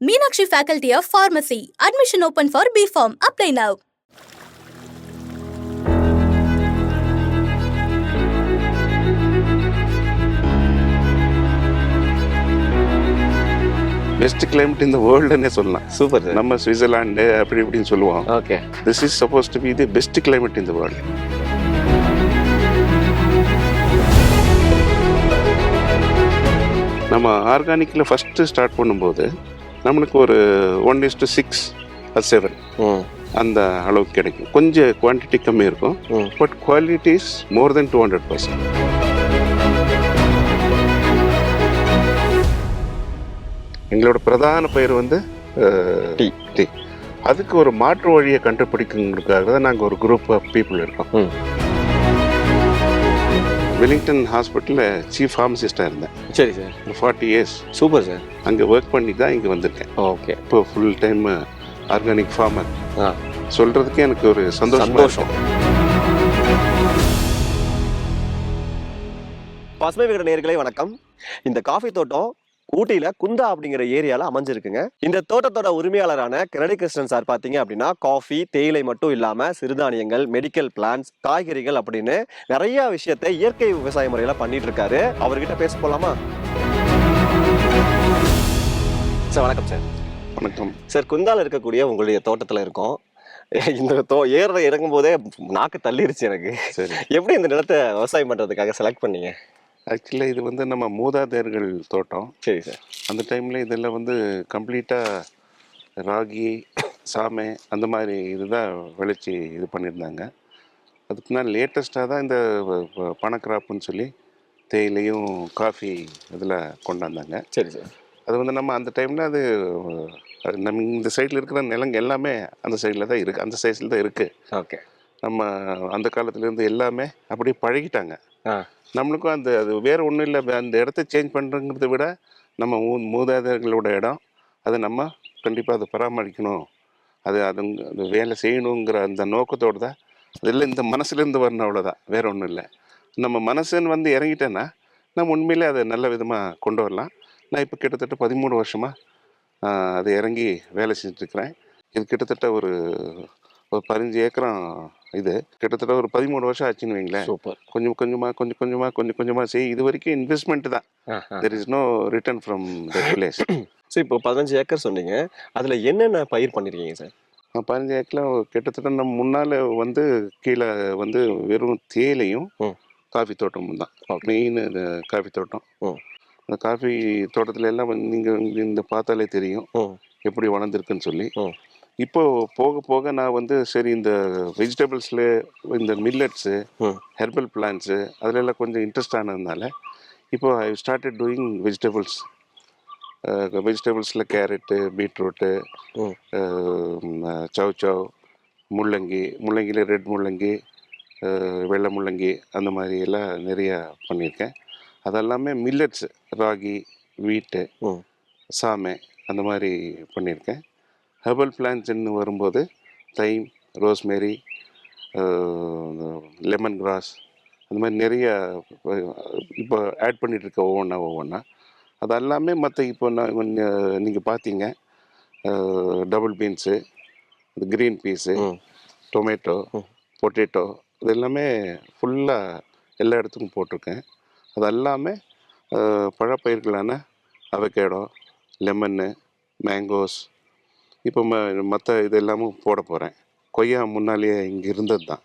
Meenakshi Faculty of Pharmacy. Admission open for BPharm. Apply now. Best climate இந்த வேர்ல்டுன்னே சொல்லலாம் super நம்ம Switzerland அப்படி இப்படின்னு சொல்லுவோம் okay this is suppose to be the best climate இந்த வேர்ல்டு நம்ம ஆர்கானிக்கில் ஃபஸ்ட்டு ஸ்டார்ட் பண்ணும்போது நம்மளுக்கு ஒரு one is to six seven அந்த அளவுக்கு கிடைக்கும். கொஞ்சம் குவான்டிட்டி கம்மி இருக்கும். But quality is more than two hundred percent எங்களோட பிரதான பயிர் வந்து டீ. டீ. அதுக்கு ஒரு மாற்று வழியை கண்டுபிடிக்கிறதுக்காக தான் நாங்கள் ஒரு குரூப் ஆஃப் பீப்புள் இருக்கோம். வெலிங்டன் ஹாஸ்பிட்டலில் சீஃப் ஃபார்மசிஸ்டாக இருந்தேன். சரி sir forty years super sir அங்கே ஒர்க் பண்ணி தான் இங்கே வந்திருக்கேன். ஓகே இப்போ ஃபுல் டைம் ஆர்கானிக் ஃபார்மர் ஆ. சொல்கிறதுக்கு எனக்கு ஒரு சந்தோஷம் சந்தோஷம். பசுமை விகட நேயர்களே வணக்கம். இந்த காஃபி தோட்டம் ஊட்டியில குந்தா அப்படிங்கிற ஏரியால அமைஞ்சிருக்குங்க. இந்த தோட்டத்தோட உரிமையாளரான கெனடி கிருஷ்ணன் சார் பாத்தீங்க அப்படின்னா காஃபி தேயிலை மட்டும் இல்லாம சிறுதானியங்கள் மெடிக்கல் பிளான்ஸ் காய்கறிகள் அப்படின்னு நிறைய விஷயத்தை இயற்கை விவசாய முறையில பண்ணிட்டு இருக்காரு. அவர்கிட்ட பேச போலாமா? சார் வணக்கம் சார். வணக்கம். சார் குந்தால இருக்கக்கூடிய உங்களுடைய தோட்டத்துல இருக்கோம். இந்த தோ ஏற இறங்கும் போதே நாக்கு தள்ளிருச்சு எனக்கு. சரி. எப்படி இந்த நிலத்தை விவசாயம் பண்றதுக்காக செலக்ட் பண்ணீங்க? ஆக்சுவலாக இது வந்து நம்ம மூதாதையர்கள் தோட்டம். சரி சார். அந்த டைமில் இதெல்லாம் வந்து கம்ப்ளீட்டாக ராகி சாமை அந்த மாதிரி இதுதான் விளைச்சி இது பண்ணியிருந்தாங்க. அதுக்கு நான் லேட்டஸ்ட்டாக தான் இந்த பனக்கிராப்புன்னு சொல்லி தேயிலையும் காஃபி இதில் கொண்டாந்தாங்க சரி சார். அது வந்து நம்ம அந்த டைமில் அது நம்ம இந்த சைடில் இருக்கிற நிலங்க எல்லாமே அந்த சைடில் தான் இருக்குது அந்த சைஸில் தான் இருக்குது ஓகே. நம்ம அந்த காலத்துலேருந்து எல்லாமே அப்படியே பழகிட்டாங்க. நம்மளுக்கும் அந்த அது வேறு ஒன்றும் இல்லை. அந்த இடத்த சேஞ்ச் பண்ணுறங்கிறத விட நம்ம மூ மூதாதையர்களோட இடம் அதை நம்ம கண்டிப்பாக அதை பராமரிக்கணும். அது அது அது வேலை செய்யணுங்கிற அந்த நோக்கத்தோடு தான். அதெல்லாம் இந்த மனசுலேருந்து வரணும் அவ்வளோதான் வேறு ஒன்றும் இல்லை. நம்ம மனசுன்னு வந்து இறங்கிட்டேன்னா நம்ம உண்மையிலே அதை நல்ல விதமாக கொண்டு வரலாம். நான் இப்போ கிட்டத்தட்ட பதிமூணு வருஷமாக அது இறங்கி வேலை செஞ்சுட்ருக்கிறேன் இது கிட்டத்தட்ட ஒரு ஒரு பதினஞ்சு ஏக்கரம் இது. கிட்டத்தட்ட ஒரு பதிமூணு வருஷம் ஆச்சுன்னு வைங்களேன். சூப்பர். கொஞ்சம் கொஞ்சமாக கொஞ்சம் கொஞ்சமாக கொஞ்சம் கொஞ்சமாக செய் இது வரைக்கும் இன்வெஸ்ட்மெண்ட் தான். There is no return from the place so இப்போ பதினஞ்சு ஏக்கர் சொன்னீங்க. அதுல என்னென்ன பயிர் பண்ணிருக்கீங்க சார்? பதினஞ்சு ஏக்கரில் கிட்டத்தட்ட நம்ம முன்னால் வந்து கீழே வந்து வெறும் தேயிலையும். காஃபி தோட்டமும் தான். மெயின் காஃபி தோட்டம். அந்த காஃபி தோட்டத்துல எல்லாம் நீங்கள் இந்த பார்த்தாலே தெரியும். எப்படி வளர்ந்துருக்குன்னு சொல்லி. ம் இப்போ போக போக நான் வந்து சரி இந்த வெஜிடபிள்ஸில் இந்த மில்லட்ஸு ஹெர்பல் பிளான்ஸு அதிலெல்லாம் கொஞ்சம் இன்ட்ரெஸ்ட் ஆனதுனால இப்போ ஐ ஸ்டார்டட் டூயிங் வெஜிடபிள்ஸ். வெஜிடபிள்ஸில் கேரட்டு பீட்ரூட்டு சவ் சவ் முள்ளங்கி முள்ளங்கியில் ரெட் முள்ளங்கி வெள்ளை முள்ளங்கி அந்த மாதிரி எல்லாம் நிறையா பண்ணியிருக்கேன். அதெல்லாமே மில்லட்ஸு ராகி வீட்டு சாமை அந்த மாதிரி பண்ணியிருக்கேன். ஹெர்பல் பிளான்ட்ஸ்ன்னு வரும்போது தைம் ரோஸ்மேரி லெமன் கிராஸ் அந்த மாதிரி நிறைய இப்போ ஆட் பண்ணிட்டு இருக்க ஒவ்வொன்றா ஒவ்வொன்றா அது எல்லாமே மற்ற இப்போ நான் நீங்கள் பார்த்தீங்க double beans green peas tomato. Potato இது எல்லாமே ஃபுல்லாக எல்லா இடத்துக்கும் போட்டிருக்கேன். அது எல்லாமே பழப்பயிர்களான அவகேடோ லெமன்னு மேங்கோஸ் இப்போ ம மற்ற இது எல்லாமும் போட போகிறேன் கொய்யா முன்னாலேயே இங்கே இருந்தது தான்.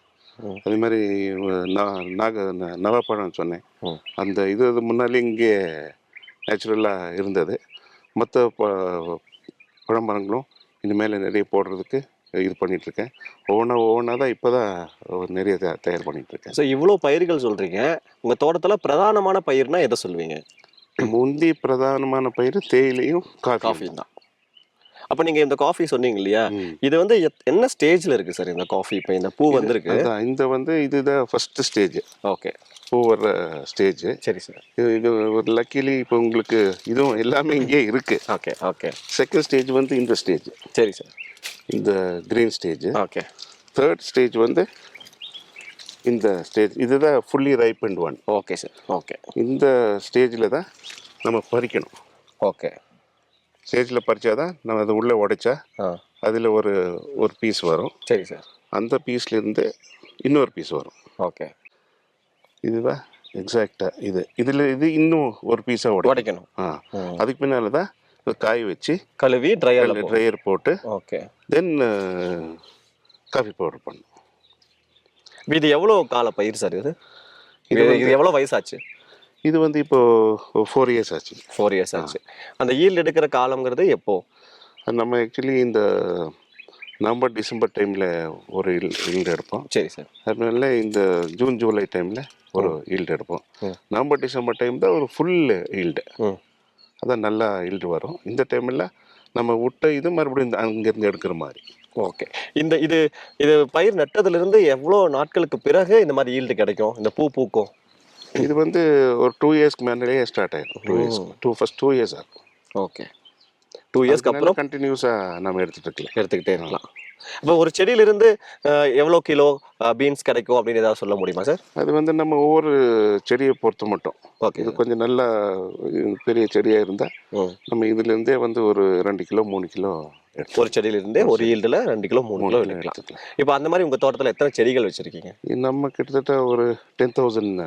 அதே மாதிரி நாக நவாப்பழம் சொன்னேன். அந்த இது முன்னாலே இங்கே நேச்சுரலாக இருந்தது. மற்ற ப பழமரங்களும் இனிமேல் நிறைய போடுறதுக்கு இது பண்ணிகிட்ருக்கேன் ஒவ்வொன்றா ஒவ்வொன்றா தான் இப்போ தான் நிறைய தயா- தயார் பண்ணிகிட்ருக்கேன் ஸோ இவ்வளோ பயிர்கள் சொல்றீங்க. உங்க தோட்டத்துல பிரதானமான பயிர்னா எதை சொல்லுவீங்க? முந்தி பிரதானமான பயிர் தேயிலையும் காஃபி காஃபி தான். அப்ப நீங்க இந்த காஃபி சொன்னீங்க இல்லையா. இது வந்து எத்- என்ன ஸ்டேஜ்ல இருக்கு சார் இந்த காஃபி இப்போ இந்த பூ வந்திருக்கு. இந்த வந்து இதுதான் ஃபர்ஸ்ட் ஸ்டேஜ் ஓகே பூ வர்ற ஸ்டேஜ் சரி சார் இது இது ஒரு லக்கிலி இப்போ உங்களுக்கு இதுவும் எல்லாமே இங்கே இருக்கு. ஓகே ஓகே செகண்ட் ஸ்டேஜ் வந்து இந்த ஸ்டேஜ் சரி சார் இந்த green stage okay third stage வந்து இந்த ஸ்டேஜ் இதுதான் fully ripened one okay sir okay இந்த ஸ்டேஜில் தான் நம்ம பறிக்கணும். ஓகே ஸ்டேஜில் பறிச்சாதான் நம்ம அதை உள்ளே உடைச்சா அதில் ஒரு ஒரு பீஸ் வரும். சரி சார் அந்த பீஸ்லேருந்து இன்னொரு பீஸ் வரும். ஓகே. இதுவா? எக்ஸாக்டாக இது. இதில் இது இன்னும் ஒரு பீஸாக உடைக்கும் உடைக்கணும். ஆ. அதுக்கு பின்னால் தான் காய வச்சு கழுவி ட்ரையரில் ட்ரையர் போட்டு ஓகே. தென் காஃபி பவுடர் பண்ணும் இது எவ்வளோ கால பயிர் சார் இது? இது எவ்வளோ வயசாச்சு? இது வந்து இப்போ ஃபோர் இயர்ஸ் ஆச்சு. ஃபோர் இயர்ஸ் ஆச்சு. அந்த ஈல்டு எடுக்கிற காலங்கிறது எப்போ? நம்ம ஆக்சுவலி இந்த நவம்பர் டிசம்பர் டைமில் ஒரு ஈல்டு எடுப்போம். சரி சார். அதனால இந்த ஜூன் ஜூலை டைமில் ஒரு ஈல்டு எடுப்போம். நவம்பர் டிசம்பர் டைம் தான் ஒரு ஃபுல் ஈல்டு அதான் நல்லா ஈல்டு வரும். இந்த டைமில் நம்ம விட்ட இது மறுபடியும் அங்கேருந்து எடுக்கிற மாதிரி. ஓகே. இந்த இது இது பயிர் நட்டதுலேருந்து எவ்வளோ நாட்களுக்கு பிறகு இந்த மாதிரி ஈல்டு கிடைக்கும்? இந்த பூ பூக்கும்? இது வந்து ஒரு டூ இயர்ஸ்க்கு மேலேயே ஸ்டார்ட் ஆயிடும் two years two first two years ஆகும். ஓகே டூ இயர்ஸ்க்கு அப்புறம்? கண்டினியூஸாக நம்ம எடுத்துட்டு இருக்கலாம். எடுத்துக்கிட்டே இருக்கலாம். இப்போ ஒரு செடியிலிருந்து எவ்வளோ கிலோ பீன்ஸ் கிடைக்கும் அப்படின்னு ஏதாவது சொல்ல முடியுமா சார் அது வந்து நம்ம ஒவ்வொரு செடியை பொறுத்து மட்டும். ஓகே இது கொஞ்சம் நல்லா பெரிய செடியாக இருந்தால் நம்ம இதுலேருந்தே வந்து ஒரு ரெண்டு கிலோ மூணு கிலோ ஒரு செடியிலிருந்தே ஒரு ஈல்டில் ரெண்டு கிலோ மூணு கிலோ எடுத்துக்கலாம். இப்போ அந்த மாதிரி உங்கள் தோட்டத்தில் எத்தனை செடிகள் வச்சுருக்கீங்க? நம்ம கிட்டத்தட்ட ஒரு டென் தௌசண்ட்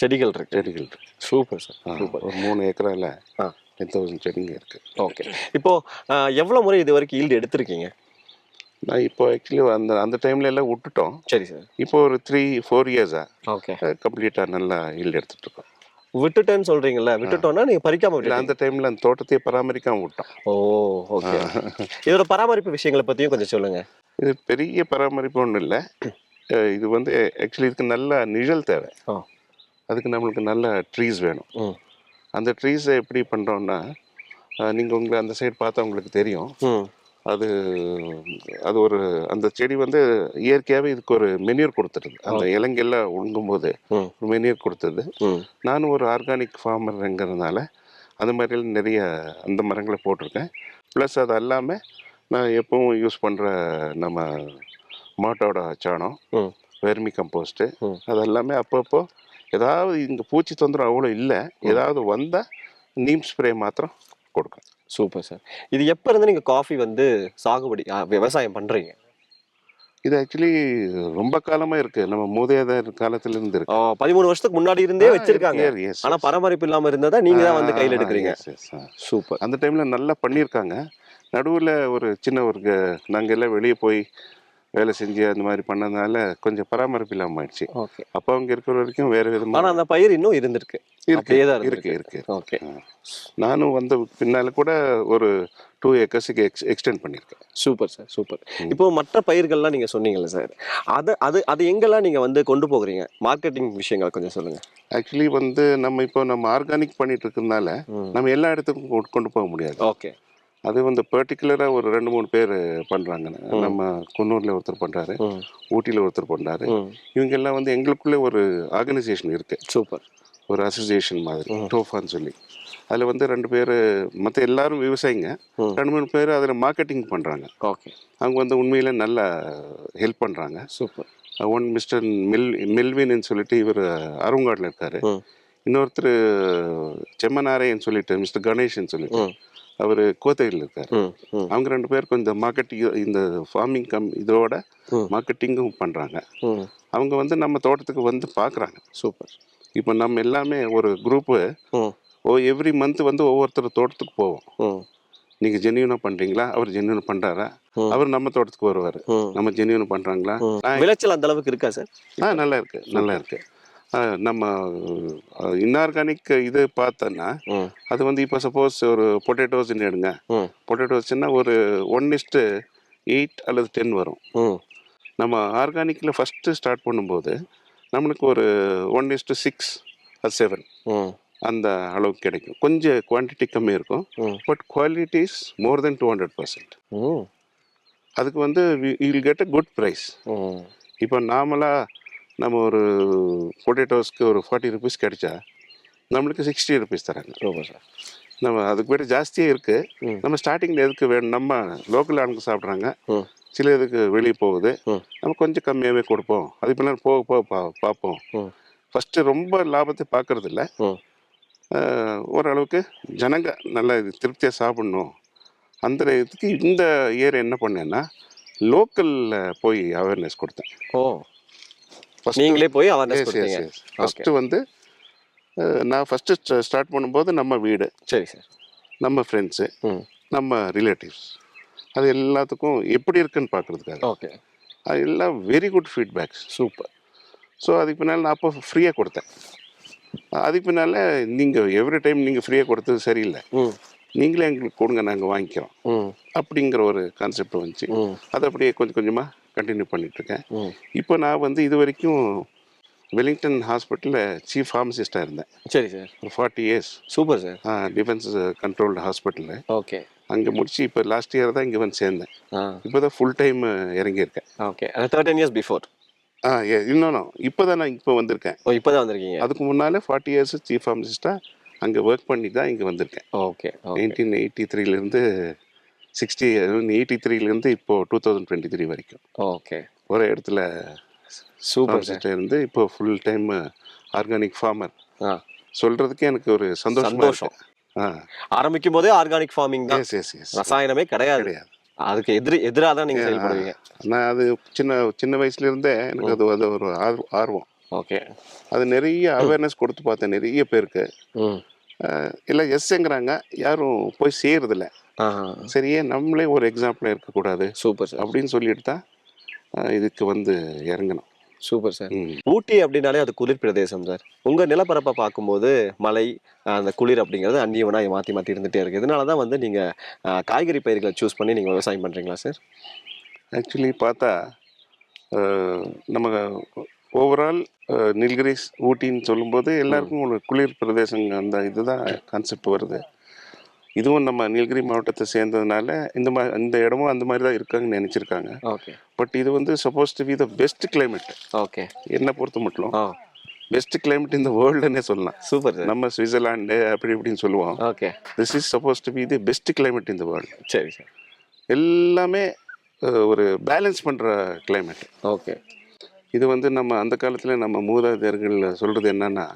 செடிகள் இருக்கு. செடிகள் இருக்கு. Super sir. சூப்பர். ஒரு மூணு ஏக்கரால டென் தௌசண்ட் செடிங்க இருக்கு. ஓகே. இப்போ எவ்வளோ முறை இது வரைக்கும் ஈல்டு எடுத்திருக்கீங்க? நான் இப்போ ஆக்சுவலி அந்த அந்த டைம்ல எல்லாம் விட்டுட்டோம். சரி சார். இப்போ ஒரு த்ரீ ஃபோர் இயர்ஸாக ஓகே. கம்ப்ளீட்டாக நல்லா ஈல்டு எடுத்துட்டு இருக்கோம் விட்டுட்டேன்னு சொல்றீங்கல்ல விட்டுட்டோம்னா நீங்க பறிக்காம விட்டுட்டீங்க அந்த டைம்ல அந்த தோட்டத்தையே பராமரிக்காம விட்டோம். Oh okay. இதோட பராமரிப்பு விஷயங்களை பத்தியும் கொஞ்சம் சொல்லுங்க. இது பெரிய பராமரிப்பு ஒன்றும் இல்லை. இது வந்து ஆக்சுவலி இதுக்கு நல்ல நிழல் தேவை. அதுக்கு நம்மளுக்கு நல்ல ட்ரீஸ் வேணும். அந்த ட்ரீஸை எப்படி பண்ணுறோன்னா நீங்கள் உங்களை அந்த சைடு பார்த்தா உங்களுக்கு தெரியும். அது அது ஒரு அந்த செடி வந்து இயற்கையாகவே இதுக்கு ஒரு மெனியூர் கொடுத்துருது அந்த இலங்கெல்லாம் உழுங்கும்போது ம். ஒரு மெனியூர் கொடுத்தது. நானும் ஒரு ஆர்கானிக் ஃபார்மருங்கிறதுனால அந்த மாதிரிலாம் நிறைய அந்த மரங்களை போட்டிருக்கேன். ப்ளஸ் அது எல்லாமே நான் எப்பவும் யூஸ் பண்ணுற நம்ம மாட்டோட சாணம் வெர்மி கம்போஸ்ட்டு. அது எல்லாமே அப்பப்போ ஏதாவது இங்கே பூச்சி தொந்தரவு அவ்வளோ இல்லை. ஏதாவது வந்தால் நீம் ஸ்ப்ரே மாத்திரம் கொடுக்கும். Super sir. இது எப்ப இருந்து நீங்க காஃபி வந்து சாகுபடி விவசாயம் பண்றீங்க? இது ஆக்சுவலி ரொம்ப காலமாக இருக்குது நம்ம மூதையாதர் காலத்துலேருந்து இருக்கு. பதிமூணு வருஷத்துக்கு முன்னாடி இருந்தே வச்சிருக்காங்க. Yes, yes, ஆனா பராமரிப்பு இல்லாம இருந்ததா நீங்க தான் வந்து கையில் எடுக்கிறீங்க. சூப்பர். அந்த டைமில் நல்லா பண்ணியிருக்காங்க. நடுவில் ஒரு சின்ன ஒரு நாங்கள் எல்லாம் வெளியே போய் வேலை செஞ்சு அந்த மாதிரி பண்ணதுனால கொஞ்சம் பராமரிப்பு இல்லாமல் ஆயிடுச்சு. ஓகே. அப்போ அவங்க இருக்கிற வரைக்கும் வேறு விதமாக அந்த பயிர் இன்னும் இருந்திருக்கு. இருக்கு இருக்கு. இருக்கு. ஓகே. நானும் வந்த பின்னால கூட ஒரு டூ ஏக்கர்ஸுக்கு எக்ஸ் எக்ஸ்டெண்ட் பண்ணியிருக்கேன். Super sir super. இப்போ மற்ற பயிர்கள்லாம் நீங்க சொன்னீங்கல்ல சார் அது அது அது எங்கெல்லாம் நீங்க வந்து கொண்டு போகிறீங்க? மார்க்கெட்டிங் விஷயங்கள் கொஞ்சம் சொல்லுங்க. ஆக்சுவலி வந்து நம்ம இப்போ நம்ம ஆர்கானிக் பண்ணிட்டு இருக்கிறதுனால. நம்ம எல்லா இடத்துக்கும் கொண்டு போக முடியாது. ஓகே. அது வந்து பர்டிகுலராக ஒரு ரெண்டு மூணு பேர் பண்ணுறாங்க நம்ம குன்னூரில் ஒருத்தர் பண்ணுறாரு ம். ஊட்டியில் ஒருத்தர் பண்ணுறாரு ம். இவங்க எல்லாம் வந்து எங்களுக்குள்ளே ஒரு ஆர்கனைசேஷன் இருக்கு. சூப்பர். ஒரு அசோசியேஷன் மாதிரி டோஃபான்னு சொல்லி. அதில் வந்து ரெண்டு பேர் மற்ற எல்லாரும் விவசாயிங்க. ரெண்டு மூணு பேர் அதில் மார்க்கெட்டிங் பண்ணுறாங்க ஓகே. அவங்க வந்து உண்மையில நல்லா ஹெல்ப் பண்ணுறாங்க சூப்பர். ஒன் மிஸ்டர் மில் மில்வின்னு சொல்லிட்டு இவர் அருங்காடில் இருக்கார். இன்னொருத்தர் செம்மநாரையன் சொல்லிட்டு மிஸ்டர் கணேஷ்னு சொல்லிட்டு. அவர் கோத்தகிரியில் இருக்கார். அவங்க ரெண்டு பேருக்கும் இந்த மார்க்கெட்டிங் இந்த ஃபார்மிங் கம் இதோட. மார்க்கெட்டிங்கும் பண்ணுறாங்க அவங்க வந்து நம்ம தோட்டத்துக்கு வந்து பார்க்குறாங்க சூப்பர். இப்போ நம்ம எல்லாமே ஒரு குரூப்பு ஓ எவ்ரி மந்த் வந்து ஒவ்வொருத்தர் தோட்டத்துக்கு போவோம். ம். நீங்கள் ஜென்யூனாக பண்ணுறீங்களா அவர் ஜென்யூன் பண்ணுறாரா ம். அவர் நம்ம தோட்டத்துக்கு வருவார். நம்ம ஜென்யூன் பண்ணுறாங்களா. விளைச்சல் அந்த அளவுக்கு இருக்கா சார்? ஆ நல்லா இருக்கு நல்லா இருக்கு. நம்ம இன்ஆர்கானிக் இது பார்த்தோன்னா அது வந்து இப்போ சப்போஸ் ஒரு பொட்டேட்டோஸ்ன்னு எடுங்க. பொட்டேட்டோஸ்னா ஒரு one is to eight ten வரும். நம்ம ஆர்கானிக்கில் ஃபஸ்ட்டு ஸ்டார்ட் பண்ணும்போது நம்மளுக்கு ஒரு ஒன் இஸ்ட்டு சிக்ஸ் செவன் ம். அந்த அளவுக்கு கிடைக்கும். கொஞ்சம் குவான்டிட்டி கம்மி இருக்கும். But quality's more than two hundred percent அதுக்கு வந்து will get a good price இப்போ நார்மலாக நம்ம ஒரு பொட்டேட்டோஸ்க்கு ஒரு ஃபார்ட்டி ருபீஸ் கிடைச்சா நம்மளுக்கு சிக்ஸ்டி ருபீஸ் தராங்க. Super sir. நம்ம அதுக்கு விட ஜாஸ்தியே இருக்குது. நம்ம ஸ்டார்டிங்கில் எதுக்கு வேணும்? நம்ம லோக்கல் ஆளுங்க சாப்பிட்றாங்க. சில இதுக்கு வெளியே போகுது. நம்ம கொஞ்சம் கம்மியாகவே கொடுப்போம். அது பின்னால் போக போக பா பார்ப்போம். ஃபஸ்ட்டு ரொம்ப லாபத்தை பார்க்கறது இல்ல ஓரளவுக்கு ஜனங்க நல்லா இது திருப்தியாக சாப்பிடணும். அந்த இதுக்கு இந்த இயர் என்ன பண்ணேன்னா லோக்கலில் போய் அவேர்னஸ் கொடுத்தேன். ஓ. நீங்களே போய் அவேர்னஸ் கொடுத்தீங்க. First வந்து நான் ஃபஸ்ட்டு ஸ்டார்ட் பண்ணும்போது நம்ம வீடு சரி சார் நம்ம ஃப்ரெண்ட்ஸு நம்ம ரிலேட்டிவ்ஸ் அது எல்லாத்துக்கும் எப்படி இருக்குன்னு பார்க்குறதுக்காக ஓகே அது எல்லாம் very good feedbacks super so அதுக்கு பின்னால் நான் அப்போ ஃப்ரீயாக கொடுத்தேன். அதுக்கு பின்னால் நீங்கள் எவ்ரி டைம் நீங்கள் ஃப்ரீயாக கொடுத்தது சரியில்லை. நீங்களே எங்களுக்கு கொடுங்க நாங்கள் வாங்கிக்கிறோம். அப்படிங்கிற ஒரு கான்செப்ட் வந்துச்சு. அதை அப்படியே கொஞ்சம் கொஞ்சமாக கண்டினியூ பண்ணிகிட்ருக்கேன் இப்போ நான் வந்து இது வரைக்கும் வெலிங்டன் ஹாஸ்பிட்டலில் சீஃப் ஃபார்மசிஸ்ட்டாக இருந்தேன். சரி சார் ஒரு forty years super sir defence controlled ஹாஸ்பிட்டலில் ஓகே அங்கே முடிச்சு இப்போ லாஸ்ட் இயர் தான் இங்கே வந்து சேர்ந்தேன். ஆ. இப்போ தான் ஃபுல் டைம் இறங்கியிருக்கேன். Okay thirteen years before ah uh இன்னும் இப்போ தான் நான் இப்போ வந்திருக்கேன். ஓ இப்போ தான் வந்திருக்கீங்க. அதுக்கு முன்னாலே ஃபார்ட்டி இயர்ஸ் சீஃப் ஃபார்மசிஸ்ட்டாக அங்கே ஒர்க் பண்ணி தான் இங்கே வந்திருக்கேன். ஓகே ஓகே நைன்டீன் எயிட்டி த்ரீலேருந்து சிக்ஸ்டி எயிட்டி த்ரீலேருந்து இப்போது டூ தௌசண்ட் டுவெண்ட்டி த்ரீ வரைக்கும். ஓகே ஒரே இடத்துல சூப்பர் இருந்து இப்போ ஃபுல் டைம் ஆர்கானிக் ஃபார்மர் ஆ. சொல்கிறதுக்கே எனக்கு ஒரு சந்தோஷமா ஆரம்பிக்கும் போதே ஆர்கானிக் ஃபார்மிங் தான். ரசாயனமே கிடையாது. கிடையாது. அதுக்கு எதிரி எதிராக தான் நீங்க செயல்படுவீங்க. நான் அது சின்ன சின்ன வயசுல இருந்தே எனக்கு அது அது ஒரு ஆர்வ- ஆர்வம். ஓகே அது நிறைய அவேர்னஸ் கொடுத்து பார்த்தேன் நிறைய பேருக்கு. எல்லாம் எஸ்ங்கிறாங்க யாரும் போய் செய்யறதில்ல சரியே நம்மளே ஒரு எக்ஸாம்பிளாக இருக்கக்கூடாது? Super sir. அப்படின்னு சொல்லிட்டு தான் இதுக்கு வந்து இறங்கணும். Super sir. ம். ஊட்டி அப்படின்னாலே அது குளிர் பிரதேசம் சார். உங்க நிலப்பரப்பை பார்க்கும்போது மலை அந்த குளிர் அப்படிங்கிறது அந்நியவனா மாற்றி மாற்றி இருந்துகிட்டே இருக்கு. இதனால தான் வந்து நீங்க ஆ, காய்கறி பயிர்களை சூஸ் பண்ணி நீங்க விவசாயம் பண்றீங்களா சார்? ஆக்சுவலி பார்த்தா நம்ம ஓவரால் நில்கிரிஸ் ஊட்டின்னு சொல்லும்போது எல்லாருக்கும் ஒரு குளிர் பிரதேசங்க. அந்த இதுதான் கான்செப்ட் வருது. இதுவும் நம்ம நீலகிரி மாவட்டத்தை சேர்ந்ததுனால இந்த மாதிரி இந்த இடமும் அந்த மாதிரி தான் இருக்காங்கன்னு நினச்சிருக்காங்க. ஓகே பட் இது வந்து suppose to be the best climate. Okay என்னை பொறுத்த மட்டும் பெஸ்ட் climate இந்த வேர்ல்டுன்னே சொல்லலாம். சூப்பர் நம்ம சுவிட்சர்லாண்டு அப்படி இப்படின்னு சொல்லுவோம். Okay this is suppose to be the best climate இந்த வேர்ல்டு சரி சார். எல்லாமே அஹ், ஒரு பேலன்ஸ் பண்ணுற climate. ஓகே இது வந்து நம்ம அந்த காலத்தில் நம்ம மூதாதையர்கள் சொல்கிறது என்னன்னா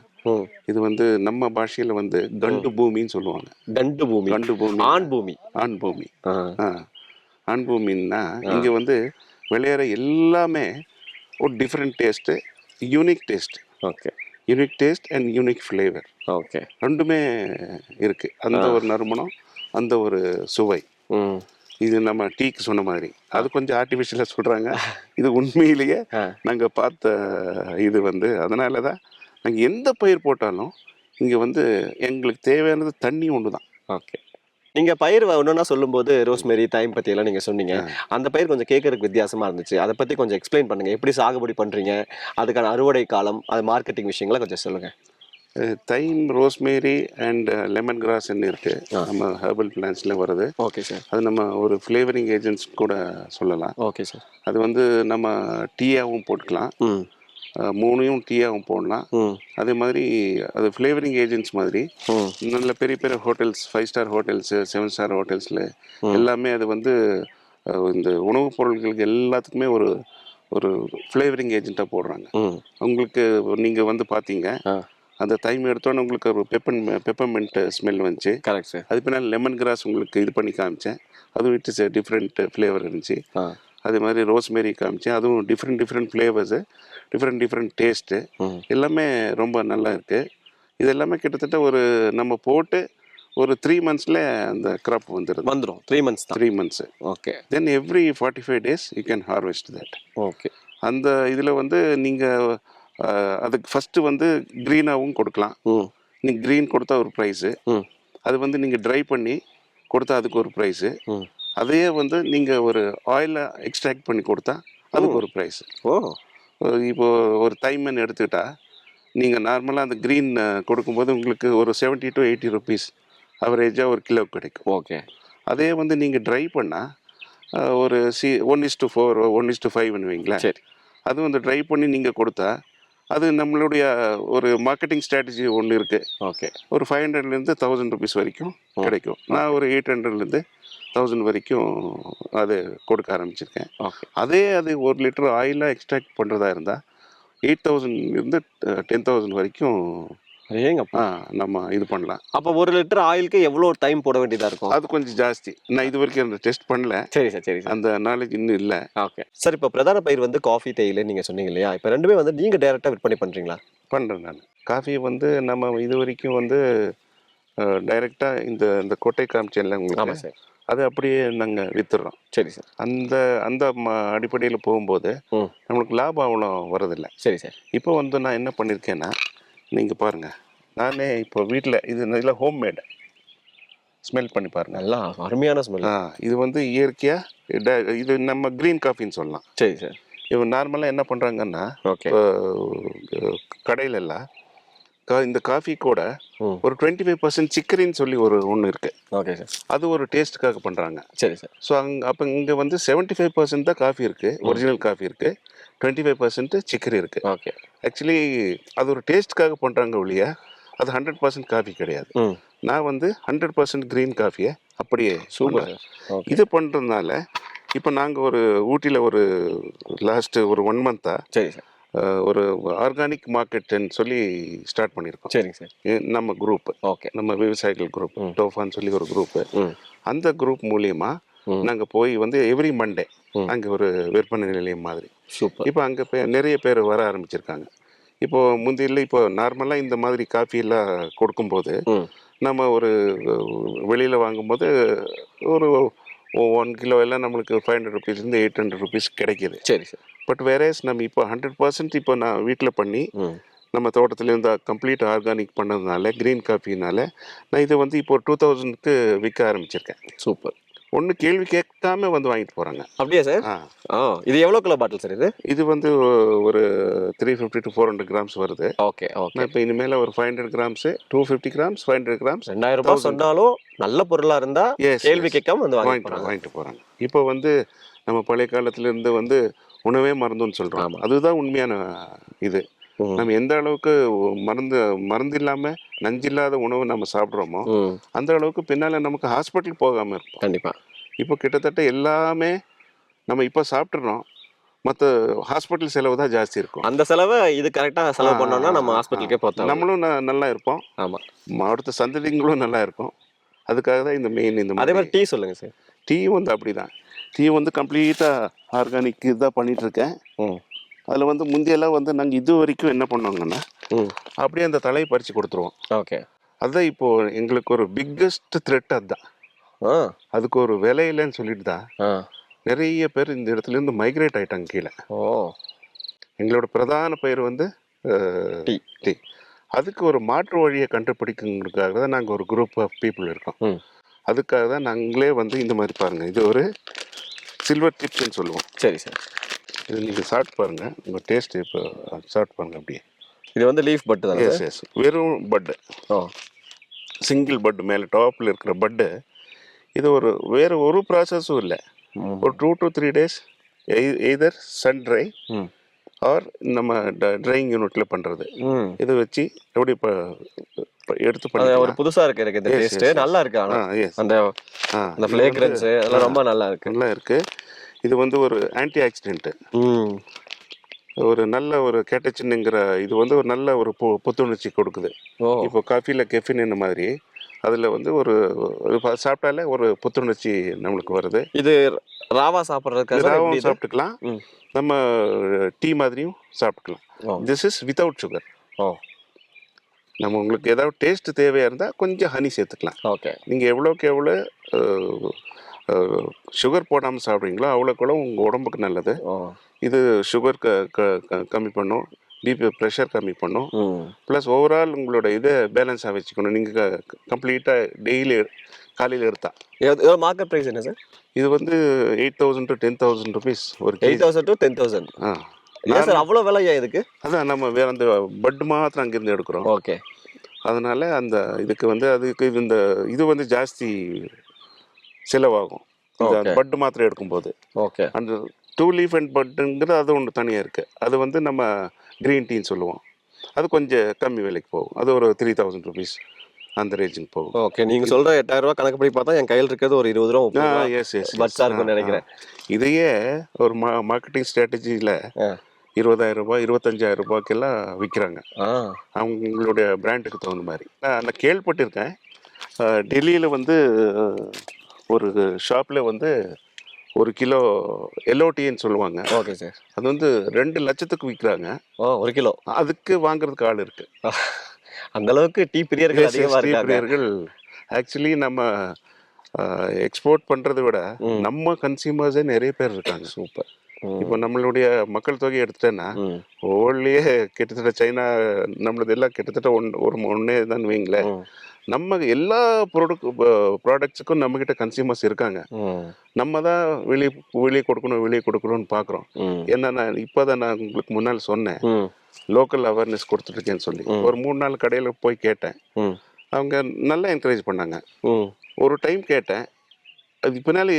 இது வந்து நம்ம பாஷையில் வந்து கண்டு பூமின்னு சொல்லுவாங்க. கண்டு பூமி. கண்டு பூமி. ஆண் பூமி. ஆண் பூமி. ஆண் பூமின்னா இங்கே வந்து விளையிற எல்லாமே ஒரு different taste unique taste okay. Unique taste and unique flavour okay. ரெண்டுமே இருக்குது அந்த ஒரு நறுமணம் அந்த ஒரு சுவை. இது நம்ம டீக்கு சொன்ன மாதிரி. அது கொஞ்சம் ஆர்டிஃபிஷியலாக சொல்கிறாங்க இது உண்மையிலேயே. நாங்கள் பார்த்த இது வந்து அதனால தான் நாங்கள் எந்த பயிர் போட்டாலும் இங்கே வந்து எங்களுக்கு தேவையானது தண்ணி ஒன்று தான் ஓகே. நீங்க பயிர் ஒன்றுனா சொல்லும்போது ரோஸ்மெரி டைம் பத்தி எல்லாம் நீங்க சொன்னீங்க. அந்த பயிர் கொஞ்சம் கேட்கறதுக்கு வித்தியாசமா இருந்துச்சு. அதை பத்தி கொஞ்சம் எக்ஸ்பிளைன் பண்ணுங்க. எப்படி சாகுபடி பண்றீங்க? அதுக்கான அறுவடை காலம் அது மார்க்கெட்டிங் விஷயங்களை கொஞ்சம் சொல்லுங்க. தைம் ரோஸ்மேரி அண்ட் லெமன் கிராஸ்ன்னு இருக்குது ஆ. நம்ம ஹெர்பல் பிளான்ஸில் வருது. ஓகே சார் அது நம்ம ஒரு ஃப்ளேவரிங் ஏஜென்ட்ஸ் கூட சொல்லலாம். ஓகே சார் அது வந்து நம்ம டீயாகவும் போட்டுக்கலாம். மூணையும் டீயாகவும் போடலாம். அதே மாதிரி அது ஃப்ளேவரிங் ஏஜென்ட்ஸ் மாதிரி. நல்ல பெரிய பெரிய hotels five star hotels seven star ஹோட்டல்ஸில் எல்லாமே அது வந்து இந்த உணவுப் பொருட்களுக்கு எல்லாத்துக்குமே ஒரு ஒரு ஃப்ளேவரிங் ஏஜென்ட்டாக போடுறாங்க. உங்களுக்கு நீங்கள் வந்து பார்த்தீங்க. அந்த டைம் எடுத்தோன்னே உங்களுக்கு ஒரு பெப்பன் பெப்பர்மெண்ட் ஸ்மெல் வந்துச்சு. கரெக்ட் சார் அது பின்னால் லெமன் கிராஸ் உங்களுக்கு இது பண்ணி காமிச்சேன். அதுவும் இட் இஸ் டிஃப்ரெண்ட் ஃப்ளேவர் இருந்துச்சு. அதே மாதிரி ரோஸ்மேரி காமிச்சேன். அதுவும் different different flavours different different taste எல்லாமே ரொம்ப நல்லா இருக்குது இது எல்லாமே கிட்டத்தட்ட ஒரு நம்ம போட்டு ஒரு த்ரீ மந்த்ஸில் அந்த கிராப் வந்துடுது வந்துடும் three months three months okay then every forty five days you can harvest that okay அந்த இதில் வந்து நீங்கள் அதுக்கு ஃபஸ்ட்டு வந்து க்ரீனாகவும் கொடுக்கலாம். ம். நீங்கள் க்ரீன் கொடுத்தா ஒரு ப்ரைஸு ம். அது வந்து நீங்கள் ட்ரை பண்ணி கொடுத்தா அதுக்கு ஒரு ப்ரைஸு அதையே வந்து நீங்கள் ஒரு ஆயிலை எக்ஸ்ட்ராக்ட் பண்ணி கொடுத்தா அதுக்கு ஒரு ப்ரைஸு ஓ. இப்போ ஒரு தைமன் எடுத்துக்கிட்டா நீங்கள் நார்மலாக அந்த க்ரீன் கொடுக்கும்போது உங்களுக்கு ஒரு 70 டு எயிட்டி ருபீஸ் அவரேஜாக ஒரு கிலோ கிடைக்கும். ஓகே. அதே வந்து நீங்கள் ட்ரை பண்ணால் ஒரு C one is to four one is to ஃபைவ்னு வைங்களேன். சரி. அது வந்து ட்ரை பண்ணி நீங்கள் கொடுத்தா அது நம்மளுடைய ஒரு மார்க்கெட்டிங் ஸ்ட்ராட்டஜி ஒன்று இருக்குது ஓகே ஒரு ஃபைவ் ஹண்ட்ரட்லேருந்து தௌசண்ட் ருபீஸ் வரைக்கும் கிடைக்கும். நான் ஒரு எயிட் ஹண்ட்ரட்லேருந்து தௌசண்ட் வரைக்கும் அது கொடுக்க ஆரம்பிச்சிருக்கேன். ஓகே அதே அது ஒரு லிட்டர் ஆயிலாக எக்ஸ்ட்ராக்ட் பண்ணுறதா இருந்தால் எயிட் தௌசண்ட்லேருந்து டென் தௌசண்ட் வரைக்கும் ஏங்கப்பா ஆ, நம்ம இது பண்ணலாம். அப்போ ஒரு லிட்டர் ஆயிலுக்கு எவ்வளோ டைம் போட வேண்டியதா இருக்கும்? அது கொஞ்சம் ஜாஸ்தி. நான் இது வரைக்கும் அந்த டெஸ்ட் பண்ணல. சரி சார் சரி அந்த நாலேஜ் இன்னும் இல்லை. ஓகே. சார் இப்போ பிரதான பயிர் வந்து காஃபி தேயிலை நீங்க சொன்னீங்க இல்லையா? இப்போ ரெண்டுமே வந்து நீங்க டைரக்டா விற்பனை பண்றீங்களா? பண்ணுறேன் நான். காஃபி வந்து நம்ம இது வரைக்கும் வந்து டைரெக்டாக இந்த இந்த கொட்டை காமிச்சேன்ல உங்களுக்கு சார். அது அப்படியே நாங்கள் வித்துடுறோம் சரி சார். அந்த அந்த அடிப்படையில் போகும்போது. நம்மளுக்கு லாபம் அவ்வளோ வரதில்லை சரி சார். இப்போ வந்து நான் என்ன பண்ணியிருக்கேன்னா நீங்கள் பாருங்கள் நானே இப்போ வீட்டில் இது இதில் ஹோம் மேடு ஸ்மெல் பண்ணி பாருங்க. நல்லா அருமையான ஸ்மெல் ஆ இது வந்து இயற்கையாக இது நம்ம க்ரீன் காஃபின்னு சொல்லலாம். சரி சார். இவன் நார்மலாக என்ன பண்ணுறாங்கன்னா ஓகே கடையில எல்லாம் இந்த காஃபி கூட. ஒரு டுவெண்ட்டி ஃபைவ் பர்சன்ட் சிக்கரின்னு சொல்லி ஒரு ஒன்று இருக்குது ஓகே சார் அது ஒரு டேஸ்ட்டுக்காக பண்ணுறாங்க சரி சார். ஸோ அங்கே அப்போ இங்கே வந்து செவன்ட்டி ஃபைவ் பர்சன்ட் தான் காஃபி இருக்குது ஒரிஜினல் காஃபி இருக்குது டுவெண்ட்டி ஃபைவ் பர்சன்ட் சிக்கரி இருக்குது ஓகே ஆக்சுவலி அது ஒரு டேஸ்ட்டுக்காக பண்ணுறாங்க ஒழிய அது ஹண்ட்ரட் பர்சன்ட் காஃபி கிடையாது. நான் வந்து ஹண்ட்ரட் பர்சன்ட் க்ரீன் காஃபியை அப்படியே சூப்பர் இது பண்ணுறதுனால இப்போ நாங்கள் ஒரு ஊட்டியில் ஒரு லாஸ்ட்டு ஒரு ஒன் மந்த்தாக சரி சார். ஒரு ஆர்கானிக் மார்க்கெட்டுன்னு சொல்லி ஸ்டார்ட் பண்ணியிருக்கோம். சரிங்க சார். நம்ம குரூப் ஓகே நம்ம விவசாயிகள் குரூப். டோஃபான்னு சொல்லி ஒரு குரூப்பு அந்த குரூப் மூலியமா ம். நாங்கள் போய் வந்து எவ்ரி மண்டே. அங்கே ஒரு விற்பனை நிலையம் மாதிரி. சூப்பர். இப்போ அங்கே நிறைய பேர் வர ஆரம்பிச்சிருக்காங்க. இப்போ முந்தியில் இப்போ நார்மலாக இந்த மாதிரி காஃபியெல்லாம் கொடுக்கும்போது ம். நம்ம ஒரு வெளியில் வாங்கும்போது ஒரு ஒன் கிலோ எல்லாம் நம்மளுக்கு ஃபைவ் ஹண்ட்ரட் ருபீஸ்லேருந்து எயிட் ஹண்ட்ரட் ருபீஸ் கிடைக்கிது. சரி சார். பட் வேறேஸ் நம்ம இப்போ ஹண்ட்ரட் பர்சன்ட் இப்போ நான் வீட்டில் பண்ணி நம்ம தோட்டத்துலேருந்து கம்ப்ளீட் ஆர்கானிக் பண்ணதுனால க்ரீன் காஃபினால நான் இதை வந்து இப்போ டூ தௌசண்ட்க்கு விற்க ஆரம்பிச்சிருக்கேன். சூப்பர். ஒன்று கேள்வி கேட்காம வந்து வாங்கிட்டு போகிறாங்க அப்படியா சார்? ஆ. இது எவ்வளோ கிலோ பாட்டில் சார் இது? இது வந்து ஒரு three fifty to four hundred grams வருது. Okay okay. இப்போ இனிமேல் ஒரு five hundred grams two fifty grams five hundred grams ரெண்டாயிரம் ரூபாய் சொன்னாலும் நல்ல பொருளா இருந்தா Yes, கேள்வி. கேட்காம வந்து வாங்கி வாங்கிட்டு வாங்கிட்டு போகிறாங்க இப்போ வந்து நம்ம பழைய காலத்துல இருந்து வந்து உணவே மருந்துன்னு சொல்கிறோம். அதுதான் உண்மையான இது. நம்ம எந்த அளவுக்கு மருந்து மருந்து இல்லாமல் நஞ்சில்லாத உணவு நம்ம சாப்பிட்றோமோ அந்த அளவுக்கு பின்னால் நமக்கு ஹாஸ்பிட்டல் போகாமல் இருப்போம். கண்டிப்பா. இப்போ கிட்டத்தட்ட எல்லாமே நம்ம இப்போ சாப்பிட்றோம் மற்ற ஹாஸ்பிட்டல் செலவு தான் ஜாஸ்தி இருக்கும். அந்த செலவை இது கரெக்டா செலவு பண்ணோம்னா நம்ம ஹாஸ்பிட்டலுக்கே. பார்த்தோம் நம்மளும் நல்லா இருப்போம். ஆமா. அடுத்த சந்ததிங்களும் நல்லா இருக்கும். அதுக்காக தான் இந்த மெயின் இந்த அதே மாதிரி டீ சொல்லுங்க சார். டீ வந்து அப்படிதான். டீ வந்து கம்ப்ளீட்டாக ஆர்கானிக் இதாக பண்ணிட்டு இருக்கேன். ம். அதில் வந்து முந்தியெல்லாம் வந்து நாங்கள் இது வரைக்கும் என்ன பண்ணுவாங்கன்னா அப்படியே அந்த தலையை பறித்து கொடுத்துருவோம். ஓகே. அதுதான் இப்போ எங்களுக்கு ஒரு பிக்கஸ்ட் த்ரெட் அதுதான். அதுக்கு ஒரு விலை இல்லைன்னு சொல்லிட்டு தான் நிறைய பேர் இந்த இடத்துல இருந்து மைக்ரேட் ஆயிட்டாங்க கீழே. ஓ. எங்களோட பிரதான பயிர் வந்து டீ. டீ. அதுக்கு ஒரு மாற்று வழியை கண்டுபிடிக்கிறதுக்காக தான் நாங்கள் ஒரு குரூப் ஆஃப் பீப்புள் இருக்கோம். அதுக்காக தான் நாங்களே வந்து இந்த மாதிரி பாருங்க இது ஒரு சில்வர் டிப்ஸ்ன்னு சொல்லுவோம். சரி சார். இது நீங்கள் சாப்பிட்டு பாருங்க. உங்கள் டேஸ்ட் இப்போ சாப்பிட்டு பாருங்க அப்படியே. இது வந்து லீஃப் பட்டு தானே எஸ் எஸ் வெறும் பட்டு ஓ. சிங்கிள் பட்டு மேலே டாப்பில் இருக்கிற பட்டு இது ஒரு வேறு ஒரு ப்ராசஸும் இல்லை. ஒரு two to three days either sun dry or நம்ம ட்ரையிங் யூனிட்டில் பண்ணுறது ம். இதை வச்சு எப்படி எடுத்து அது ஒரு புதுசா இருக்கு எனக்கு இந்த டேஸ்ட். நல்லா இருக்கு ஆனா. அந்த அந்த ஃபிளேக்ரன்ஸ் அதெல்லாம் ரொம்ப நல்லா இருக்கு. நல்லா இருக்கு. இது வந்து ஒரு ஆன்டி ஆக்சிடென்ட்டு ஒரு நல்ல ஒரு கேட்டச்சின்னுங்கிற இது வந்து ஒரு நல்ல ஒரு புத்துணர்ச்சி கொடுக்குது. இப்போ காஃபியில் கெஃபின் மாதிரி அதில் வந்து ஒரு சாப்பிட்டாலே ஒரு புத்துணர்ச்சி நம்மளுக்கு வருது. இது ராவா சாப்பிட்றதுக்காக ராவும் சாப்பிட்டுக்கலாம். நம்ம டீ மாதிரியும் சாப்பிட்டுக்கலாம். திஸ் இஸ் வித்தவுட் சுகர் ஓ. நம்ம உங்களுக்கு ஏதாவது டேஸ்ட் தேவையாக இருந்தால் கொஞ்சம் ஹனி சேர்த்துக்கலாம். ஓகே. நீங்கள் எவ்வளோக்கு எவ்வளோ சுகர் போடாமல் சாப்பிட்றீங்களோ? அவ்வளோக்கு உங்கள் உடம்புக்கு நல்லது. இது சுகர் க க- கம்மி பண்ணும். பிபி ப்ரெஷர் கம்மி பண்ணும். ப்ளஸ் ஓவரால் உங்களோட இதை பேலன்ஸாக வச்சுக்கணும். நீங்கள் கம்ப்ளீட்டாக டெய்லி காலையில் எடுத்தா. எவ்வளோ மார்க்கெட் ப்ரைஸ் என்ன சார் இது வந்து eight thousand to ten thousand rupees ஒரு eight thousand to ten thousand ஆ. ஏன் சார் அவ்வளோ விலையா இதுக்கு? அதான் நம்ம வேற அந்த பட் மாத்திரம் அங்கேருந்து எடுக்கிறோம். ஓகே. அதனால அந்த இதுக்கு வந்து அதுக்கு இந்த இது வந்து ஜாஸ்தி செலவாகும். இந்த Okay. பட் மாத்திரம் எடுக்கும்போது. ஓகே. அந்த டூ லீஃப் அண்ட் பட்டுங்கிறது அது ஒன்று தனியாக இருக்குது அது வந்து நம்ம க்ரீன் டீன்னு சொல்லுவோம். அது கொஞ்சம் கம்மி விலைக்கு போகும். அது ஒரு த்ரீ தௌசண்ட் ருபீஸ் அந்த ரேஞ்சுக்கு போகும். ஓகே நீங்க சொல்ற எட்டாயிரம் ரூபாய் கணக்கு படி பார்த்தா என் கையில் இருக்கிறது ஒரு இருபது ரூபா எஸ் எஸ் பட்ஸா இருக்கும்னு நினைக்கிறேன். இதையே ஒரு மா மார்க்கெட்டிங் ஸ்ட்ராட்டஜியில். இருபதாயிரம் ரூபாய் இருபத்தஞ்சாயிரம் ரூபாய்க்கெல்லாம் விற்கிறாங்க அவங்களுடைய பிராண்டுக்கு தகுந்த மாதிரி. நான் கேள்விப்பட்டிருக்கேன். டெல்லியில் வந்து ஒரு ஷாப்பில் வந்து ஒரு கிலோ எல்ஓடின்னு சொல்லுவாங்க. ஓகே சார் அது வந்து ரெண்டு லட்சத்துக்கு விற்கிறாங்க ஓ ஒரு கிலோ. அதுக்கு வாங்குறதுக்கு ஆள் இருக்கு. அந்த அளவுக்கு டீ பிரியர்கள் அதிகமா ஸ்ரீ இருக்காங்க. பிரியர்கள். ஆக்சுவலி நம்ம எக்ஸ்போர்ட் பண்றதை விட. நம்ம கன்சியூமர்ஸே நிறைய பேர் இருக்காங்க. சூப்பர் இப்போ நம்மளுடைய மக்கள் தொகை எடுத்துட்டேன்னா வேர்ல்ட்லயே கிட்டத்தட்ட சைனா நம்மளது எல்லாம் கிட்டத்தட்ட ஒன் ஒரு ஒன்னே தான் வைங்களேன். நம்ம எல்லா ப்ராடக்ட் ப்ராடக்ட்ஸுக்கும் நம்மக்கிட்ட கன்சியூமர்ஸ் இருக்காங்க. நம்ம தான் வெளியே வெளியே கொடுக்கணும் வெளியே கொடுக்கணும்னு பார்க்குறோம். ஏன்னா நான் இப்போ தான் நான் உங்களுக்கு முன்னால் சொன்னேன். லோக்கல் அவேர்னஸ் கொடுத்துட்ருக்கேன்னு சொல்லி. ஒரு மூணு நாள் கடையில் போய் கேட்டேன். அவங்க நல்லா என்கரேஜ் பண்ணாங்க. ஒரு டைம் கேட்டேன். அது பின்னாலே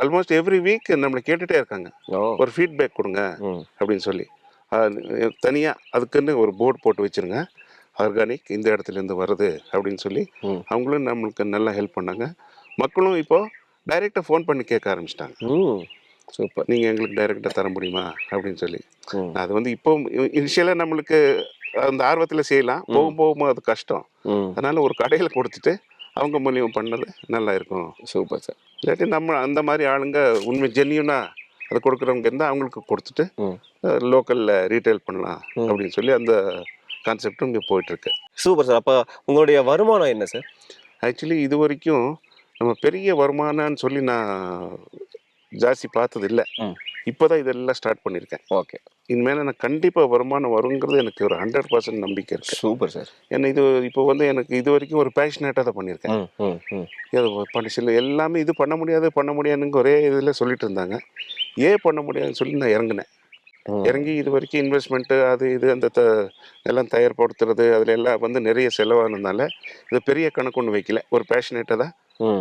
ஆல்மோஸ்ட் எவ்ரி வீக் நம்மளை கேட்டுட்டே இருக்காங்க. ஒரு ஃபீட்பேக் கொடுங்க அப்படின்னு சொல்லி. தனியாக அதுக்குன்னு ஒரு போர்டு போட்டு வச்சிருங்க. ஆர்கானிக் இந்த இடத்துலேருந்து வருது அப்படின்னு சொல்லி. அவங்களும் நம்மளுக்கு நல்லா ஹெல்ப் பண்ணாங்க. மக்களும் இப்போ டைரெக்டாக ஃபோன் பண்ணி கேட்க ஆரம்பிச்சிட்டாங்க. சூப்பர். நீங்கள் எங்களுக்கு டைரெக்டாக தர முடியுமா? அப்படின்னு சொல்லி. அது வந்து இப்போ இனிஷியலாக நம்மளுக்கு அந்த ஆர்வத்தில் செய்யலாம். போகும் போகும் அது கஷ்டம். அதனால் ஒரு கடையில் கொடுத்துட்டு அவங்க மூலியம் பண்ணது நல்லா இருக்கும். Super sir. இல்லாட்டி நம்ம அந்த மாதிரி ஆளுங்க உண்மை ஜென்யூனாக அதை கொடுக்குறவங்க இருந்தால் அவங்களுக்கு கொடுத்துட்டு லோக்கலில் ரீட்டைல் பண்ணலாம் அப்படின்னு சொல்லி அந்த கான்செப்டும் இங்கே போயிட்டுருக்கு. சூப்பர் சார் அப்போ உங்களுடைய வருமானம் என்ன சார் ஆக்சுவலி இது வரைக்கும் நம்ம பெரிய வருமானம்னு சொல்லி நான் ஜாஸ்தி பார்த்தது இல்லை. இப்போ தான் இதெல்லாம் ஸ்டார்ட் பண்ணியிருக்கேன். ஓகே இனிமேல் எனக்கு கண்டிப்பாக வருமானம் வருங்கிறது எனக்கு ஒரு ஹண்ட்ரட் பர்சன்ட் நம்பிக்கை இருக்குது சூப்பர் சார் ஏன்னா இது இப்போ வந்து எனக்கு இது வரைக்கும் ஒரு பேஷனேட்டாக தான் பண்ணியிருக்கேன். இது பண்ண சில எல்லாமே இது பண்ண முடியாது பண்ண முடியாதுங்க ஒரே இதில் சொல்லிட்டு இருந்தாங்க. ஏன் பண்ண முடியாதுன்னு சொல்லி நான் இறங்கினேன். இறங்கி இது வரைக்கும் இன்வெஸ்ட்மெண்ட்டு அது இது அந்த த எல்லாம் தயார்படுத்துறது அதில் எல்லாம் வந்து நிறைய செலவானதுனால இது பெரிய கணக்கு ஒன்று வைக்கல. ஒரு பேஷனேட்டாக தான்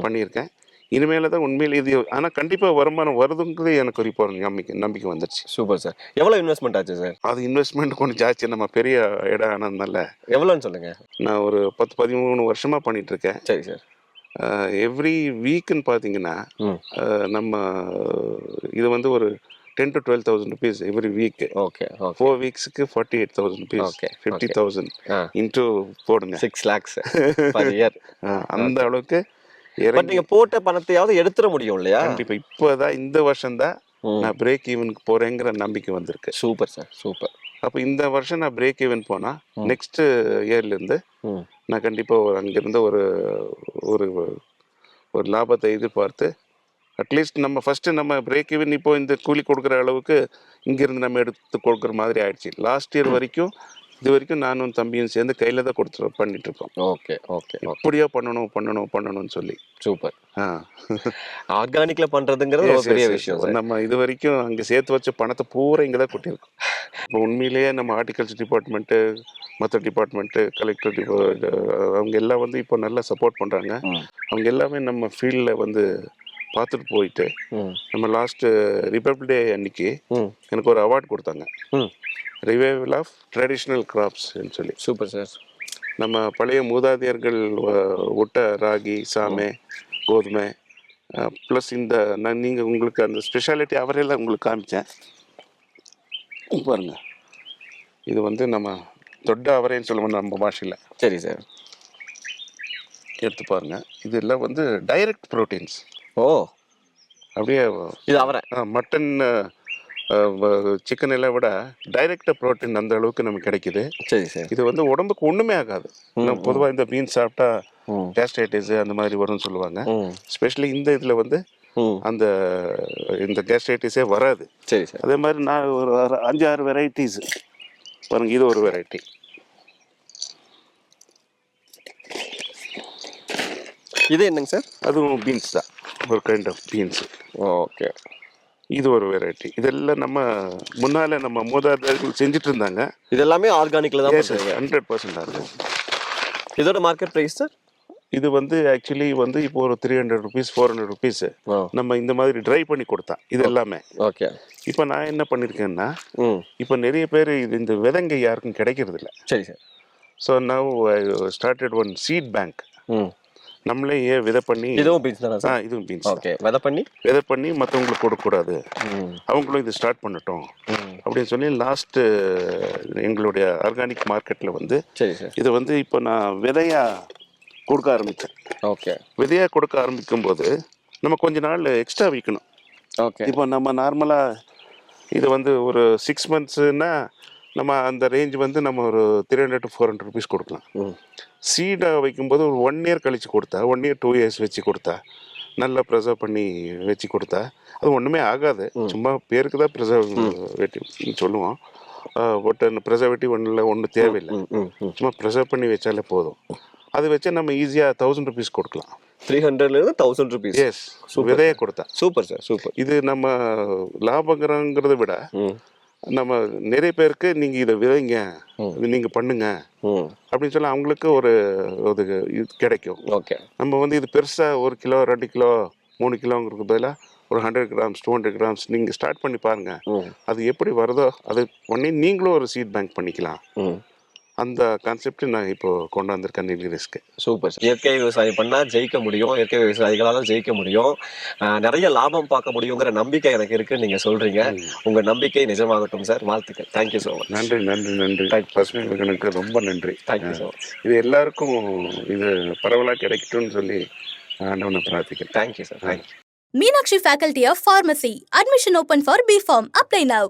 பண்ணியிருக்கேன். இனிமேல் தான் உண்மையில் இது ஆனால் கண்டிப்பாக வருமானம் வருதுங்கிறது எனக்கு ஒரு இப்போ நம்பிக்கை நம்பிக்கை வந்துடுச்சு சூப்பர் சார். எவ்வளோ இன்வெஸ்ட்மெண்ட் ஆச்சு சார்? அது இன்வெஸ்ட்மெண்ட் கொஞ்சம் ஜாஸ்தி நம்ம பெரிய இடம் ஆனதுனால. எவ்வளோன்னு சொல்லுங்க. நான் ஒரு பத்து பதிமூணு வருஷமாக பண்ணிகிட்ருக்கேன் சரி சார். எவ்ரி வீக்குன்னு பார்த்தீங்கன்னா நம்ம இது வந்து ஒரு ten to twelve thousand rupees every week okay okay four வீக்ஸ்க்கு forty eight thousand rupees Okay, fifty. Thousand into போடுங்க. சிக்ஸ் லேக்ஸ் இயர் அந்த அளவுக்கு பட் இறங்கி நீங்க போட்ட பணத்தையாவது எடுத்துட முடியும் இல்லையா? கண்டிப்பாக இப்போ தான் இந்த வருஷம் தான். நான் பிரேக் ஈவனுக்கு போகிறேங்கிற நம்பிக்கை வந்திருக்கு. சூப்பர் சார் சூப்பர் அப்போ இந்த வருஷம் நான் பிரேக் ஈவன் போனால் நெக்ஸ்ட் இயர்லேருந்து நான் கண்டிப்பாக அங்கேருந்து ஒரு ஒரு ஒரு லாபத்தை எதிர்பார்த்து அட்லீஸ்ட் நம்ம ஃபஸ்ட்டு நம்ம பிரேக் ஈவன் இப்போ இந்த கூலி கொடுக்குற அளவுக்கு இங்கேருந்து நம்ம எடுத்து கொடுக்குற மாதிரி ஆயிடுச்சு. லாஸ்ட் இயர் வரைக்கும் இது வரைக்கும் நானும் தம்பியும் சேர்ந்து கையில் தான் கொடுத்து பண்ணிட்டு இருக்கோம். ஓகே ஓகே இப்படியா பண்ணணும் பண்ணணும் பண்ணணும்னு சொல்லி. சூப்பர். ஆ. ஆர்கானிக்ல பண்றதுங்கிறது ஒரு பெரிய. விஷயம் நம்ம இது வரைக்கும் அங்கே சேர்த்து வச்ச பணத்தை பூரா இங்கே தான் கொட்டியிருக்கோம். இப்போ உண்மையிலேயே நம்ம ஹார்டிகல்ச்சர் டிபார்ட்மெண்ட்டு மற்ற டிபார்ட்மெண்ட்டு கலெக்டர் அவங்க எல்லாம் வந்து இப்போ நல்லா சப்போர்ட் பண்ணுறாங்க. அவங்க எல்லாமே நம்ம ஃபீல்டில் வந்து பார்த்துட்டு போயிட்டு நம்ம லாஸ்ட்டு ரிபப்ளிக் டே அன்னைக்கு எனக்கு ஒரு அவார்ட் கொடுத்தாங்க. ரிவைவல் ஆஃப் ட்ரெடிஷ்னல் கிராப்ஸ்ன்னு சொல்லி. சூப்பர் சார் நம்ம பழைய மூதாதையர்கள் விட்ட ராகி சாமை கோதுமை ப்ளஸ் இந்த நான் நீங்கள் உங்களுக்கு அந்த ஸ்பெஷாலிட்டி அவரையெல்லாம் உங்களுக்கு காமிச்சேன். பாருங்க. இது வந்து நம்ம தொட்ட அவரைன்னு சொல்லுவோம் நம்ம பாஷையில். சரி சார் எடுத்து பாருங்க. இதெல்லாம் வந்து டைரக்ட் ப்ரோட்டீன்ஸ் ஓ. அப்படியே இது அவரை. மட்டன் சிக்கன் எல்லாம் விட டைரக்டாக ப்ரோட்டீன் அந்த அளவுக்கு நமக்கு கிடைக்குது. சரி சார். இது வந்து உடம்புக்கு ஒன்றுமே ஆகாது. பொதுவாக இந்த பீன்ஸ் சாப்பிட்டா கேஸ்ட்ரைட்டிஸ் அந்த மாதிரி வரும்னு சொல்லுவாங்க. ஸ்பெஷலி இந்த இதில் வந்து அந்த இந்த கேஸ்ட்ரைட்டிஸே வராது. சரி சார். அதே மாதிரி நான் ஒரு அஞ்சு ஆறு வெரைட்டிஸ் பாருங்க இது ஒரு வெரைட்டி இது என்னங்க சார்? அதுவும் பீன்ஸ் தான். ஒரு கைண்ட் ஆஃப் பீன்ஸ் ஓகே இது ஒரு வெரைட்டி இதெல்லாம் நம்ம முன்னால நம்ம மூதாதையர்கள் செஞ்சுட்டு இருந்தாங்க இது எல்லாமே ஆர்கானிக்ல தான் பண்றீங்க. ஹண்ட்ரட் பர்சன்ட் ஆகுது இதோட மார்க்கெட் பிரைஸ் சார் இது வந்து ஆக்சுவலி வந்து இப்போ ஒரு three hundred rupees four hundred rupees நம்ம இந்த மாதிரி ட்ரை பண்ணி கொடுத்தா. இது எல்லாமே. ஓகே இப்போ நான் என்ன பண்ணியிருக்கேன்னா இப்போ நிறைய பேர் இது இந்த விதைங்க யாருக்கும் கிடைக்கிறது இல்ல சரி. Sir so now started one seed bank நம்மளே ஏன் விதை பண்ணி இதுவும் பீன்ஸ் தானே ஆ இதுவும் பீன்ஸ் ஓகே விதை பண்ணி? விதை பண்ணி மற்றவங்களுக்கு கொடுக்கக்கூடாது ம். அவங்களும் இது ஸ்டார்ட் பண்ணட்டும். அப்படின்னு சொல்லி லாஸ்ட்டு எங்களுடைய ஆர்கானிக் மார்க்கெட்டில் வந்து சரி சார். இதை வந்து இப்போ நான் விதையாக கொடுக்க ஆரம்பித்தேன் ஓகே விதையாக கொடுக்க ஆரம்பிக்கும்போது நம்ம கொஞ்ச நாள் எக்ஸ்ட்ரா விற்கணும் ஓகே இப்போ நம்ம நார்மலாக இது வந்து ஒரு சிக்ஸ் மந்த்ஸுன்னா நம்ம அந்த ரேஞ்ச் வந்து நம்ம ஒரு three hundred to four hundred rupees கொடுக்கலாம். ம். சீடாக வைக்கும்போது ஒரு ஒன் இயர் கழித்து கொடுத்தா ஒன் இயர் டூ இயர்ஸ் வச்சு கொடுத்தா நல்லா ப்ரிசர்வ் பண்ணி வச்சு கொடுத்தா அது ஒன்றுமே ஆகாது. சும்மா பேருக்கு தான் ப்ரிசர்வேட்டிவ் சொல்லுவோம். பட் ப்ரிசர்வேட்டிவ் ஒன்றில் ஒன்றும் தேவையில்லை. சும்மா ப்ரிசர்வ் பண்ணி வச்சாலே போதும். அது வச்சு நம்ம ஈஸியாக தௌசண்ட் ருபீஸ் கொடுக்கலாம். த்ரீ ஹண்ட்ரட்லேருந்து தௌசண்ட் ருபீஸ் எஸ் விதையை கொடுத்தா. Super sir super. இது நம்ம லாபங்கிறங்கிறத விட நம்ம நிறைய பேருக்கு நீங்கள் இதை விதைங்க. இது நீங்கள் பண்ணுங்க அப்படின்னு சொல்லி அவங்களுக்கு ஒரு இது கிடைக்கும். ஓகே. நம்ம வந்து இது பெருசாக ஒரு கிலோ ரெண்டு கிலோ மூணு கிலோங்கிறதுக்கு பதிலாக ஒரு hundred grams two hundred grams நீங்கள் ஸ்டார்ட் பண்ணி பாருங்கள் அது எப்படி வருதோ அது பண்ணி நீங்களும் ஒரு சீட் பேங்க் பண்ணிக்கலாம். அந்த கான்செப்ட் நான் இப்போ கொண்டு வந்திருக்கேன் நீலகிரிஸ்க்கு சூப்பர் சார் இயற்கை விவசாயம் பண்ணா ஜெயிக்க முடியும். இயற்கை விவசாயிகளால ஜெயிக்க முடியும். நிறைய லாபம் பார்க்க முடியுங்கிற நம்பிக்கை எனக்கு இருக்குன்னு நீங்க சொல்றீங்க. உங்க நம்பிக்கை நிஜமாகட்டும் சார் வாழ்த்துக்கள். தேங்க்யூ ஸோ மச் நன்றி நன்றி நன்றி. Thank you. பசுமை விகடனுக்கு ரொம்ப நன்றி. தேங்க்யூ ஸோ மச் இது எல்லாருக்கும் இது பரவலாக கிடைக்கட்டும்னு சொல்லி ஆண்டவனை பிரார்த்திக்கிறேன். Thank you sir thank you Meenakshi Faculty of Pharmacy. Admission open for B Farm. Apply now.